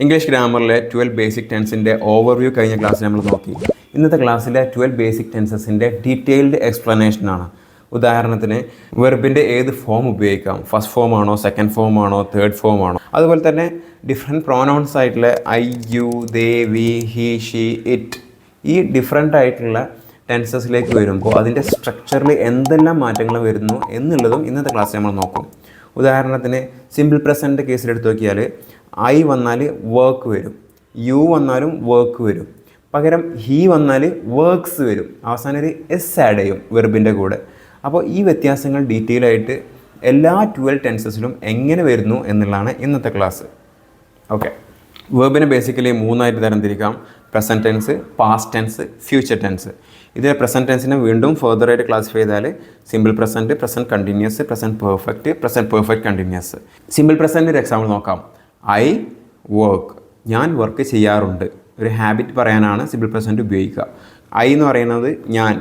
English ഗ്രാമറിലെ twelve basic ടെൻസിന്റെ overview കഴിഞ്ഞ ക്ലാസ്സിൽ നമ്മൾ നോക്കി. ഇന്നത്തെ ക്ലാസ്സിലെ ട്വൽവ് ബേസിക് ടെൻസസിന്റെ ഡീറ്റെയിൽഡ് എക്സ്പ്ലനേഷനാണ് ഉദാഹരണത്തിന് വെർബിന്റെ ഏത് ഫോം ഉപയോഗിക്കാം? ഫസ്റ്റ് ഫോം ആണോ സെക്കൻഡ് ഫോം ആണോ തേർഡ് ഫോം ആണോ? അതുപോലെ തന്നെ ഡിഫറെന്റ് പ്രോനൗൺസ് ആയിട്ടുള്ള I you they we he she it ഈ ഡിഫറെന്റ് ആയിട്ടുള്ള ടെൻസസിലേക്ക് വരുമ്പോൾ അതിന്റെ സ്ട്രക്ചറിൽ എന്തെല്ലാം മാറ്റങ്ങൾ വരുന്നു എന്നുള്ളതും ഇന്നത്തെ ക്ലാസ്സിൽ നമ്മൾ നോക്കും. ഉദാഹരണത്തിന് സിമ്പിൾ പ്രസന്റ് കേസിൽ എടുത്ത് നോക്കിയാൽ ഐ വന്നാൽ വർക്ക് വരും. യു വന്നാലും വർക്ക് വരും. പകരം ഹി വന്നാൽ വർക്ക്സ് വരും. അവസാനം ഒരു എസ് ആഡ് ചെയ്യും വെർബിന്റെ കൂടെ. അപ്പോൾ ഈ വ്യത്യാസങ്ങൾ ഡീറ്റെയിൽ ആയിട്ട് എല്ലാ ട്വൽവ് ടെൻസസിലും എങ്ങനെ വരുന്നു എന്നുള്ളതാണ് ഇന്നത്തെ ക്ലാസ് ഓക്കെ വെർബിനെ ബേസിക്കലി മൂന്നായിട്ട് തരംതിരിക്കാം. Present tense past tense future tense ഇതിലെ പ്രസന്റ് ടെൻസിനെ വീണ്ടും ഫർദർ ആയിട്ട് ക്ലാസിഫൈ ചെയ്താൽ simple present present continuous present perfect present perfect continuous simple പ്രസന്റിന്റെ ഒരു എക്സാമ്പിൾ നോക്കാം. ഐ വർക്ക് ഞാൻ വർക്ക് ചെയ്യാറുണ്ട്. ഒരു ഹാബിറ്റ് പറയാനാണ് സിമ്പിൾ പ്രസന്റ് ഉപയോഗിക്കുക. ഐ എന്ന് പറയുന്നത് ഞാൻ.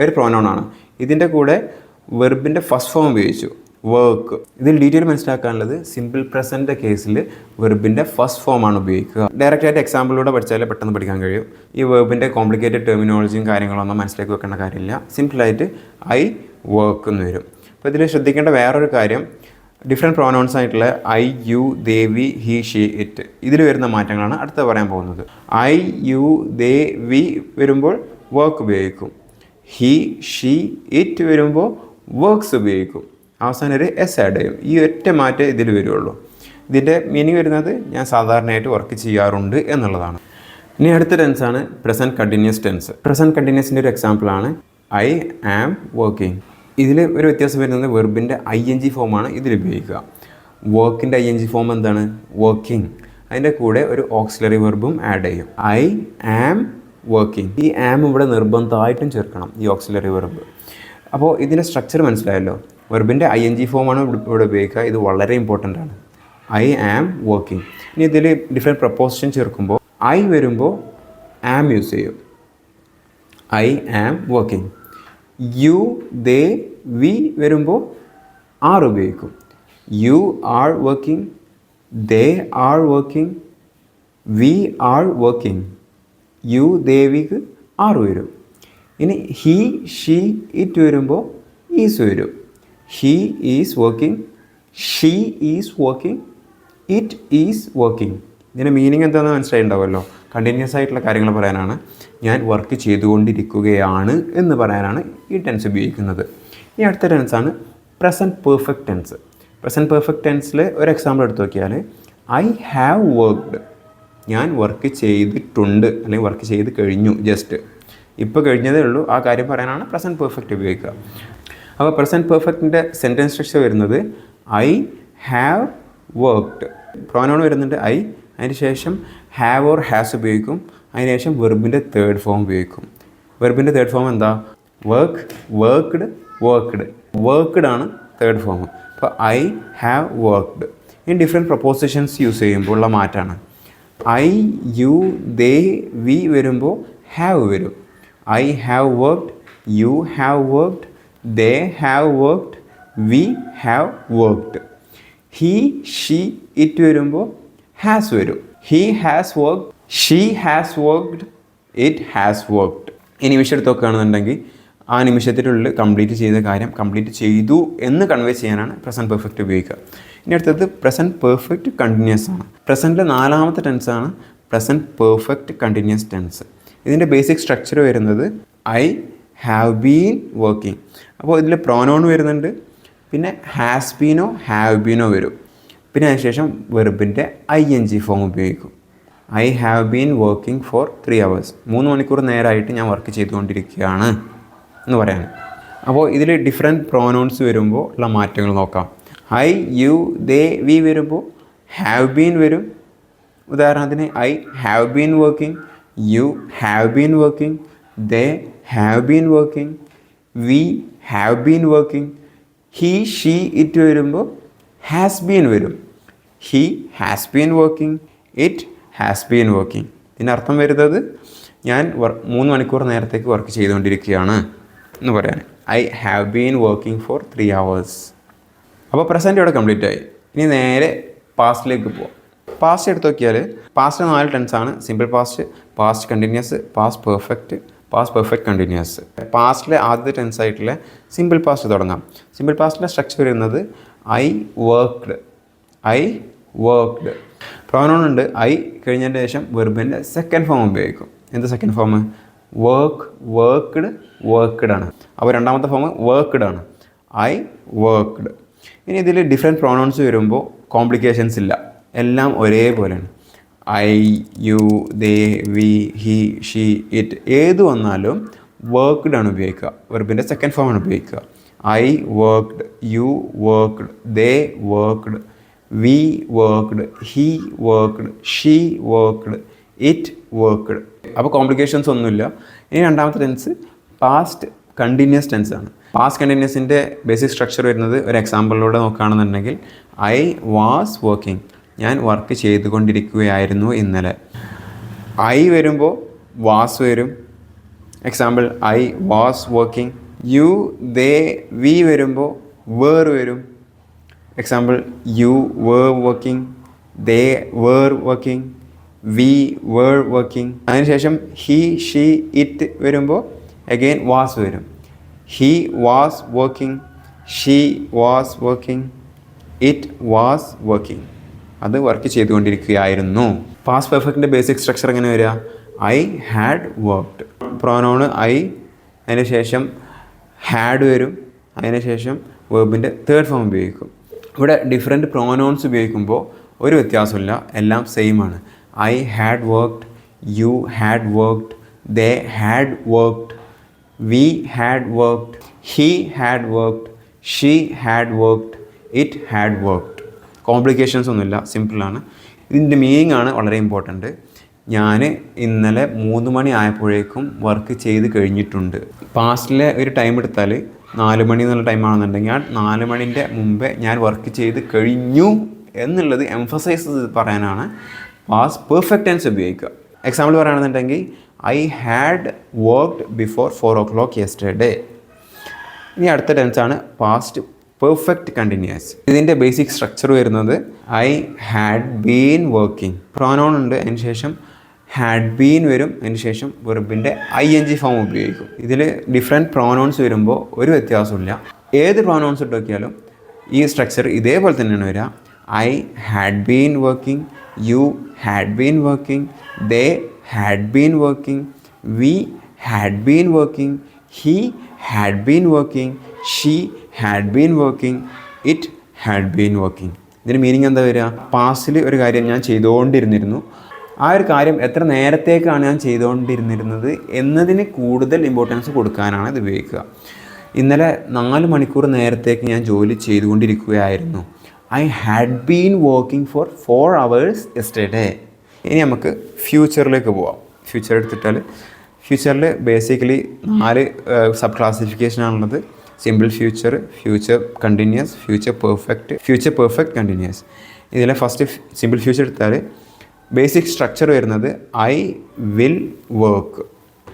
ഒരു പ്രോനൗൺ ആണ്. ഇതിന്റെ കൂടെ വെർബിന്റെ ഫസ്റ്റ് ഫോം ഉപയോഗിച്ചു. വർക്ക് ഇതിൽ ഡീറ്റെയിൽ മനസ്സിലാക്കാനുള്ളത് സിമ്പിൾ പ്രസന്റ് കേസിൽ വെർബിന്റെ ഫസ്റ്റ് ഫോമാണ് ഉപയോഗിക്കുക. ഡയറക്റ്റ് ആയിട്ട് എക്സാമ്പിളിലൂടെ പഠിച്ചാലേ പെട്ടെന്ന് പഠിക്കാൻ കഴിയും. ഈ വെർബിന്റെ കോംപ്ലിക്കേറ്റഡ് ടെർമിനോളജിയും കാര്യങ്ങളൊന്നും മനസ്സിലാക്കി വെക്കേണ്ട കാര്യമില്ല. സിമ്പിളായിട്ട് ഐ വർക്ക് എന്ന് വരും. അപ്പോൾ ഇതിൽ ശ്രദ്ധിക്കേണ്ട വേറൊരു കാര്യം. ഡിഫറെന്റ് പ്രോനൗൺസ് ആയിട്ടുള്ള I you they we he she it. ഇതിൽ വരുന്ന മാറ്റങ്ങളാണ് അടുത്ത പറയാൻ പോകുന്നത്. ഐ യു ദേ വി വരുമ്പോൾ വർക്ക് ഉപയോഗിക്കും. ഹി ഷീ ഇറ്റ് വരുമ്പോൾ വർക്ക്സ് ഉപയോഗിക്കും. അവസാനം ഒരു എസ് ആഡ് ചെയ്യും. ഈ ഒറ്റ മാറ്റം ഇതിൽ വരുള്ളൂ. ഇതിന്റെ മീനിങ് വരുന്നത് ഞാൻ സാധാരണയായിട്ട് വർക്ക് ചെയ്യാറുണ്ട് എന്നുള്ളതാണ്. ഇനി അടുത്ത ടെൻസാണ് പ്രസന്റ് കണ്ടിന്യൂസ് ടെൻസ് പ്രസന്റ് കണ്ടിന്യൂസിന്റെ ഒരു എക്സാമ്പിളാണ് ഐ ആം വർക്കിംഗ് ഇതിൽ ഒരു വ്യത്യാസം വരുന്നത് വെർബിന്റെ ഐ എൻ ജി ഫോമാണ് ഇതിൽ ഉപയോഗിക്കുക. വർക്കിന്റെ ഐ എൻ ജി ഫോം എന്താണ്? വർക്കിംഗ് അതിന്റെ കൂടെ ഒരു ഓക്സിലറി വെർബും ആഡ് ചെയ്യും. ഐ ആം വർക്കിംഗ് ഈ ആം ഇവിടെ നിർബന്ധമായിട്ടും ചേർക്കണം ഈ ഓക്സിലറി വെർബ് അപ്പോൾ ഇതിന്റെ സ്ട്രക്ചർ മനസ്സിലായല്ലോ? വെർബിന്റെ ഐ എൻ ജി ഫോമാണ് ഇവിടെ ഉപയോഗിക്കുക. ഇത് വളരെ ഇമ്പോർട്ടന്റ് ആണ്. ഐ ആം വർക്കിംഗ് ഇനി ഇതിൽ ഡിഫറെന്റ് പ്രപ്പോസിഷൻ ചേർക്കുമ്പോൾ ഐ വരുമ്പോൾ ആം യൂസ് ചെയ്യും. I am working you they we വരുമ്പോൾ ആർ ഉപയോഗിക്കും. You are working they are working we are working. You ദേവിക്ക് ആർ വരും. ഇനി ഹി ഷീ ഇറ്റ് വരുമ്പോൾ ഈസ് വരും. He is working she is working it is working. ഇതിന്റെ meaning എന്താണെന്ന് മനസ്സിലായിട്ടുണ്ടാവുമല്ലോ? കണ്ടിന്യൂസ് ആയിട്ടുള്ള കാര്യങ്ങൾ പറയാനാണ്. ഞാൻ വർക്ക് ചെയ്തുകൊണ്ടിരിക്കുകയാണ് എന്ന് പറയാനാണ് ഈ ടെൻസ് ഉപയോഗിക്കുന്നത്. ഇനി അടുത്ത ടെൻസാണ് present perfect tense present perfect ടെൻസിൽ ഒരു എക്സാമ്പിൾ എടുത്ത് നോക്കിയാൽ ഐ ഹാവ് വർക്ക്ഡ് ഞാൻ വർക്ക് ചെയ്തിട്ടുണ്ട് അല്ലെങ്കിൽ വർക്ക് ചെയ്ത് കഴിഞ്ഞു ജസ്റ്റ് ഇപ്പോൾ കഴിഞ്ഞതേ ഉള്ളൂ. ആ കാര്യം പറയാനാണ് പ്രസന്റ് പെർഫെക്റ്റ് ഉപയോഗിക്കുക. അപ്പോൾ പ്രസന്റ് പെർഫെക്റ്റിന്റെ സെന്റൻസ് സ്ട്രക്ചർ വരുന്നത് ഐ ഹാവ് വർക്ക്ഡ് പ്രോനോൺ വരുന്നുണ്ട് ഐ അതിന് ശേഷം ഹാവ് ഓർ ഹാസ് ഉപയോഗിക്കും. അതിന് ശേഷം വെർബിന്റെ തേർഡ് ഫോം ഉപയോഗിക്കും. വെർബിന്റെ തേർഡ് ഫോം എന്താ? വർക്ക് വർക്ക്ഡ് വർക്ക്ഡ് വർക്ക്ഡ് ആണ് തേർഡ് ഫോം അപ്പോൾ I have worked in different prepositions use ചെയ്യുമ്പോൾ ഉള്ള മാറ്റമാണ് ഐ യു ദേ വി വരുമ്പോൾ ഹാവ് വരും. I have worked you have worked they have worked we have worked he she it വരുമ്പോൾ has വരും. He has work she has worked it has worked ഈ നിമിഷം എടുത്ത് നോക്കുകയാണെന്നുണ്ടെങ്കിൽ ആ നിമിഷത്തിനുള്ളിൽ കംപ്ലീറ്റ് ചെയ്ത കാര്യം കംപ്ലീറ്റ് ചെയ്തു എന്ന് കൺവേ ചെയ്യാനാണ് പ്രസന്റ് പെർഫെക്റ്റ് ഉപയോഗിക്കുക. ഇനി അടുത്തത് പ്രസന്റ് പെർഫെക്റ്റ് കണ്ടിന്യൂസ് ആണ്. പ്രസന്റിലെ നാലാമത്തെ ടെൻസാണ് പ്രസന്റ് പെർഫെക്റ്റ് കണ്ടിന്യൂസ് ടെൻസ് ഇതിന്റെ ബേസിക് സ്ട്രക്ചർ വരുന്നത് ഐ ഹാവ് ബീൻ വർക്കിംഗ് അപ്പോൾ ഇതിൽ പ്രോനോൺ വരുന്നുണ്ട്. പിന്നെ ഹാസ് ബീനോ ഹാവ് ബീനോ വരും. പിന്നെ അതിനുശേഷം വെർബിന്റെ ഐ എൻ ജി ഫോം ഉപയോഗിക്കും. I have been working for three hours മൂന്ന് മണിക്കൂർ നേരമായിട്ട് ഞാൻ വർക്ക് ചെയ്തുകൊണ്ടിരിക്കുകയാണ് എന്ന് പറയാൻ അപ്പോൾ ഇതിൽ ഡിഫറെന്റ് പ്രോനൗൺസ് വരുമ്പോൾ ഉള്ള മാറ്റങ്ങൾ നോക്കാം. ഐ യു ദേ വി വരുമ്പോൾ ഹാവ് ബീൻ വരും. ഉദാഹരണത്തിന് I have been working you have been working they have been working we have been working he she it വരുമ്പോൾ ഹാസ് ബീൻ വരും. He has been working it has been working ഇതിനർത്ഥം വരുന്നത് ഞാൻ മൂന്ന് മണിക്കൂർ നേരത്തേക്ക് വർക്ക് ചെയ്തുകൊണ്ടിരിക്കുകയാണ് എന്ന് പറയാൻ. I have been working for three hours അപ്പോൾ പ്രസന്റ് ഇവിടെ കംപ്ലീറ്റ് ആയി. ഇനി നേരെ പാസ്റ്റിലേക്ക് പോവാം. പാസ്റ്റ് എടുത്ത് നോക്കിയാൽ പാസ്റ്റ് നാല് ടെൻസ് ആണ്. Simple past past continuous past perfect past perfect continuous പാസ്റ്റിലെ ആദ്യത്തെ ടെൻസ് ആയിട്ടുള്ള സിമ്പിൾ പാസ്റ്റ് തുടങ്ങാം. സിമ്പിൾ പാസ്റ്റിന്റെ സ്ട്രക്ചർ വരുന്നത് I worked I worked pronoun ഉണ്ട് ഐ കഴിഞ്ഞതിന് ശേഷം വെർബിന്റെ സെക്കൻഡ് ഫോം ഉപയോഗിക്കും. എന്ത് second form work worked worked ആണ്. അപ്പോൾ രണ്ടാമത്തെ ഫോം വർക്ക്ഡ് ആണ്. ഐ വർക്ക്ഡ് ഇനി ഇതിൽ ഡിഫറെന്റ് പ്രോണൗൺസ് വരുമ്പോൾ കോംപ്ലിക്കേഷൻസ് ഇല്ല. എല്ലാം ഒരേപോലെയാണ്. I you they we he she it. ഏത് വന്നാലും വർക്ക്ഡ് ആണ് ഉപയോഗിക്കുക. വെർബിന്റെ സെക്കൻഡ് ഫോമാണ് ഉപയോഗിക്കുക. I worked you worked they worked we worked he worked she worked it worked അപ്പോൾ കോംപ്ലിക്കേഷൻസ് ഒന്നുമില്ല. ഇനി രണ്ടാമത്തെ ടെൻസ് പാസ്റ്റ് കണ്ടിന്യൂസ് ടെൻസ് ആണ്. പാസ്റ്റ് കണ്ടിന്യൂസിന്റെ ബേസിക് സ്ട്രക്ചർ വരുന്നത് ഒരു എക്സാമ്പിളിലൂടെ നോക്കുകയാണെന്നുണ്ടെങ്കിൽ ഐ വാസ് വർക്കിംഗ് ഞാൻ വർക്ക് ചെയ്തുകൊണ്ടിരിക്കുകയായിരുന്നു ഇന്നലെ. ഐ വരുമ്പോൾ വാസ് വരും. Example I was working you they we വരുമ്പോൾ വേർ വരും. Example you were working they were working we were working. അതിനുശേഷം ഹി ഷീ ഇറ്റ് വരുമ്പോൾ അഗെയിൻ വാസ് വരും. He was working she was working it was working അത് work ചെയ്തുകൊണ്ടിരിക്കുകയായിരുന്നു. Past പെർഫെക്റ്റിന്റെ basic structure എങ്ങനെ വരിക? I had worked pronoun I അതിന് ശേഷം ഹാഡ് വരും. അതിന് ശേഷം വേർബിന്റെ തേർഡ് ഫോം ഉപയോഗിക്കും. ഇവിടെ ഡിഫറെന്റ് പ്രോനോൺസ് ഉപയോഗിക്കുമ്പോൾ ഒരു വ്യത്യാസമില്ല എല്ലാം സെയിം ആണ്. I had worked you had worked they had worked we had worked he had worked she had worked it had worked complications ഒന്നുമില്ല. സിമ്പിളാണ് ഇതിന്റെ മീനിങ് ആണ് വളരെ ഇമ്പോർട്ടന്റ് ഞാൻ ഇന്നലെ മൂന്ന് മണി ആയപ്പോഴേക്കും വർക്ക് ചെയ്ത് കഴിഞ്ഞിട്ടുണ്ട്. പാസ്റ്റിലെ ഒരു ടൈം എടുത്താൽ നാല് മണി എന്നുള്ള ടൈം ആണെന്നുണ്ടെങ്കിൽ ആ നാല് മണിന്റെ മുമ്പേ ഞാൻ വർക്ക് ചെയ്ത് കഴിഞ്ഞു എന്നുള്ളത് എംഫസൈസ് പറയാനാണ് പാസ് പെർഫെക്റ്റ് ടെൻസ് ഉപയോഗിക്കുക. എക്സാമ്പിൾ പറയുകയാണെന്നുണ്ടെങ്കിൽ I had worked before four o'clock yesterday ഇനി അടുത്ത ടെൻസാണ് പാസ്റ്റ് പെർഫെക്റ്റ് കണ്ടിന്യൂസ് ഇതിന്റെ ബേസിക് സ്ട്രക്ചർ വരുന്നത് I had been working pronoun ഉണ്ട്. അതിന് ശേഷം ഹാഡ് ബീൻ വരും. അതിനുശേഷം വെർബിന്റെ ഐ എൻ ജി ഫോം ഉപയോഗിക്കും. ഇതിൽ ഡിഫറെന്റ് പ്രോനൗൺസ് വരുമ്പോൾ ഒരു വ്യത്യാസമില്ല ഏത് പ്രോനൗൺസ് ഇട്ട് നോക്കിയാലും ഈ സ്ട്രക്ചർ ഇതേപോലെ തന്നെയാണ് വരിക. I had been working you had been working they had been working we had been working he had been working she had been working it had been working ഇതിന് മീനിങ് എന്താ വരിക? പാസ്റ്റിൽ ഒരു കാര്യം ഞാൻ ചെയ്തുകൊണ്ടിരുന്നിരുന്നു. ആ ഒരു കാര്യം എത്ര നേരത്തേക്കാണ് ഞാൻ ചെയ്തുകൊണ്ടിരുന്നിരുന്നത് എന്നതിന് കൂടുതൽ ഇമ്പോർട്ടൻസ് കൊടുക്കാനാണ് ഇത് ഉപയോഗിക്കുക. ഇന്നലെ നാല് മണിക്കൂർ നേരത്തേക്ക് ഞാൻ ജോലി ചെയ്തുകൊണ്ടിരിക്കുകയായിരുന്നു. I had been working for four hours yesterday ഇനി നമുക്ക് ഫ്യൂച്ചറിലേക്ക് പോവാം. ഫ്യൂച്ചർ എടുത്തിട്ടാൽ ഫ്യൂച്ചറിൽ ബേസിക്കലി നാല് sub ക്ലാസിഫിക്കേഷനാണുള്ളത് simple future future continuous future perfect future perfect continuous ഇതിലെ ഫസ്റ്റ് സിമ്പിൾ ഫ്യൂച്ചർ എടുത്താൽ ബേസിക് സ്ട്രക്ചർ വരുന്നത് ഐ വിൽ വർക്ക്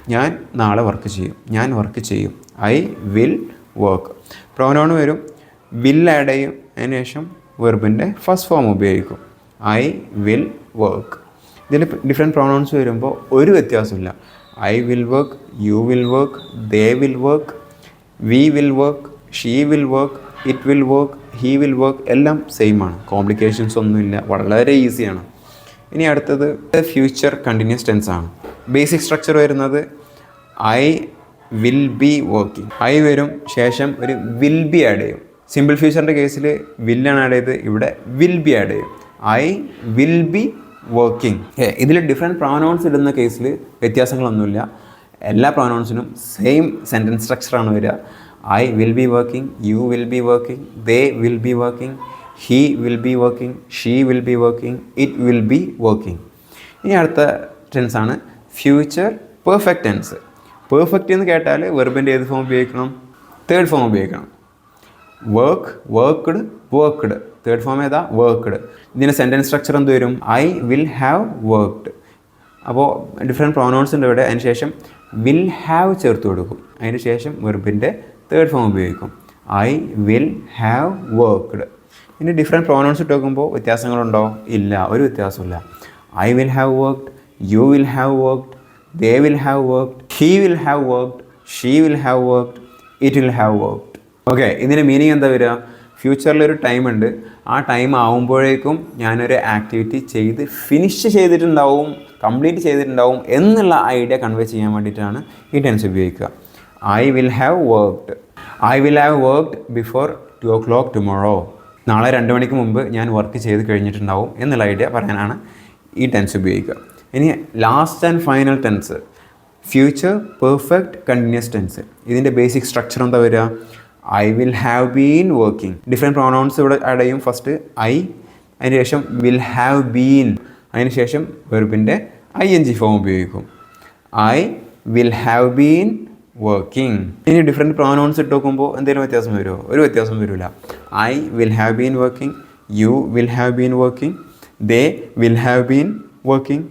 ഞാൻ നാളെ വർക്ക് ചെയ്യും. ഞാൻ വർക്ക് ചെയ്യും. ഐ വിൽ വർക്ക് പ്രോനോൺ വരും. വിൽ ആഡ് ചെയ്യും. അതിന് ശേഷം വെർബിന്റെ ഫസ്റ്റ് ഫോം ഉപയോഗിക്കും. ഐ വിൽ വർക്ക് ഇതിൽ ഡിഫറെന്റ് പ്രോണൗൺസ് വരുമ്പോൾ ഒരു വ്യത്യാസമില്ല. I will work you will work they will work we will work she will work it will work he will work എല്ലാം സെയിം ആണ്. കോംപ്ലിക്കേഷൻസ് ഒന്നുമില്ല. വളരെ ഈസിയാണ് ഇനി അടുത്തത് ഫ്യൂച്ചർ കണ്ടിന്യൂസ് ടെൻസ് ആണ്. ബേസിക് സ്ട്രക്ചർ വരുന്നത് I will be working I വരും ശേഷം ഒരു വിൽ ബി ആഡ് ചെയ്യും. സിമ്പിൾ ഫ്യൂച്ചറിന്റെ കേസിൽ വില്ലാണ് ആഡ് ചെയ്ത് ഇവിടെ വിൽ ബി ആഡ് ചെയ്യും. ഐ വിൽ ബി വർക്കിംഗ് ഇതിൽ ഡിഫറെന്റ് പ്രോനൗൺസ് ഇടുന്ന കേസിൽ വ്യത്യാസങ്ങളൊന്നുമില്ല. എല്ലാ പ്രോനൗൺസിനും സെയിം സെന്റൻസ് സ്ട്രക്ചറാണ് വരിക. I will be working you will be working they will be working he will be working she will be working it will be working ഇനി അടുത്ത ടെൻസ് ആണ് ഫ്യൂച്ചർ പെർഫെക്റ്റ് ടെൻസ് പെർഫെക്റ്റ് എന്ന് കേട്ടാൽ വെർബിന്റെ ഏത് form ഉപയോഗിക്കണം? Third form ഉപയോഗിക്കണം. Work worked worked third form ഏതാ? Worked ഇതിന്റെ സെന്റൻസ് സ്ട്രക്ചർ എന്ത് വരും? ഐ വിൽ ഹാവ് വർക്ക്ഡ് അപ്പോൾ ഡിഫറെന്റ് പ്രോനൗൺസ് ഉണ്ട് ഇവിടെ. അതിന് ശേഷം വിൽ ഹാവ് ചേർത്ത് കൊടുക്കും. അതിന് ശേഷം വെർബിന്റെ തേർഡ് ഫോം ഉപയോഗിക്കും. ഐ വിൽ ഹാവ് വർക്ക്ഡ് ഇനി ഡിഫറെന്റ് പ്രോനൗൺസ് ഇട്ട് നോക്കുമ്പോൾ വ്യത്യാസങ്ങളുണ്ടോ? ഇല്ല ഒരു വ്യത്യാസമില്ല I will have worked you will have worked they will have worked he will have worked she will have worked it will have worked okay ഇതിന്റെ meaning എന്താ വരിക? ഫ്യൂച്ചറിലൊരു ടൈം ഉണ്ട്. ആ ടൈം ആവുമ്പോഴേക്കും ഞാനൊരു ആക്ടിവിറ്റി ചെയ്ത് ഫിനിഷ് ചെയ്തിട്ടുണ്ടാവും കംപ്ലീറ്റ് ചെയ്തിട്ടുണ്ടാവും എന്നുള്ള ഐഡിയ കൺവേ ചെയ്യാൻ വേണ്ടിയിട്ടാണ് ഈ ടെൻസ് ഉപയോഗിക്കുക. I will have worked I will have worked before two o'clock tomorrow നാളെ രണ്ട് മണിക്ക് മുമ്പ് ഞാൻ വർക്ക് ചെയ്ത് കഴിഞ്ഞിട്ടുണ്ടാവും എന്നുള്ള ഐഡിയ പറയാനാണ് ഈ ടെൻസ് ഉപയോഗിക്കുക. ഇനി last and final tense future perfect continuous tense ഇതിന്റെ ബേസിക് സ്ട്രക്ചർ എന്താ വരിക? I will have been working different pronouns ഇവിടെ ആഡ് ചെയ്യും. ഫസ്റ്റ് ഐ അതിന് ശേഷം വിൽ ഹാവ് ബീൻ അതിന് ശേഷം വെറുപ്പിന്റെ ഐ എൻ ജി ഫോം ഉപയോഗിക്കും. I will have been working ഇനി ഡിഫറെന്റ് പ്രോനൗൺസ് ഇട്ട് നോക്കുമ്പോൾ എന്തെങ്കിലും വ്യത്യാസം വരുമോ? ഒരു വ്യത്യാസം വരില്ല I will have been working you will have been working they will have been working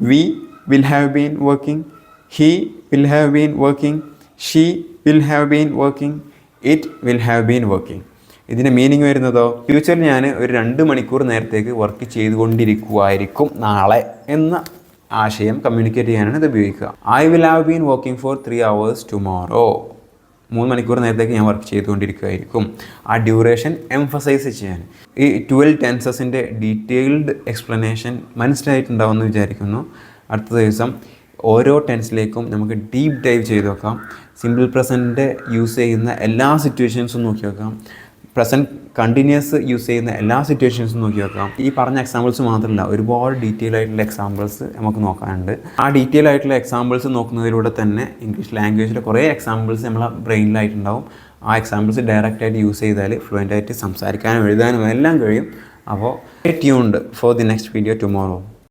we will have been working he will have been working she will have been working it will have been working ഇതിന്റെ meaning വരുന്നതോ? ഫ്യൂച്ചറിൽ ഞാൻ ഒരു രണ്ട് മണിക്കൂർ നേരത്തേക്ക് work ചെയ്തുകൊണ്ടിരിക്കുമായിരിക്കും നാളെ എന്ന ആശയം കമ്മ്യൂണിക്കേറ്റ് ചെയ്യാനാണ് ഇത് ഉപയോഗിക്കുക. I will have been working for three hours tomorrow മൂന്ന് മണിക്കൂർ നേരത്തേക്ക് ഞാൻ വർക്ക് ചെയ്തുകൊണ്ടിരിക്കുകയായിരിക്കും ആ ഡ്യൂറേഷൻ എംഫസൈസ് ചെയ്യാൻ. ഈ ട്വൽവ് ടെൻസസിന്റെ ഡീറ്റെയിൽഡ് എക്സ്പ്ലനേഷൻ മനസ്സിലായിട്ടുണ്ടാവുമെന്ന് വിചാരിക്കുന്നു. അടുത്ത ദിവസം ഓരോ ടെൻസിലേക്കും നമുക്ക് ഡീപ്പ് ഡൈവ് ചെയ്ത് നോക്കാം സിമ്പിൾ പ്രസന്റ് യൂസ് ചെയ്യുന്ന എല്ലാ സിറ്റുവേഷൻസും നോക്കി നോക്കാം പ്രസന്റ് കണ്ടിന്യൂസ് യൂസ് ചെയ്യുന്ന എല്ലാ സിറ്റുവേഷൻസും നോക്കി നോക്കാം ഈ പറഞ്ഞ എക്സാമ്പിൾസ് മാത്രമല്ല ഒരുപാട് ഡീറ്റെയിൽ ആയിട്ടുള്ള എക്സാമ്പിൾസ് നമുക്ക് നോക്കാനുണ്ട്. ആ ഡീറ്റെയിൽ ആയിട്ടുള്ള എക്സാമ്പിൾസ് നോക്കുന്നതിലൂടെ തന്നെ ഇംഗ്ലീഷ് ലാംഗ്വേജിലെ കുറേ എക്സാമ്പിൾസ് നമ്മളെ ബ്രെയിനിലായിട്ടുണ്ടാവും ആ എക്സാമ്പിൾസ് ഡയറക്റ്റ് ആയിട്ട് യൂസ് ചെയ്താൽ ഫ്ലുവന്റ് ആയിട്ട് സംസാരിക്കാനും എഴുതാനും എല്ലാം കഴിയും. അപ്പോൾ tuned for the next video tomorrow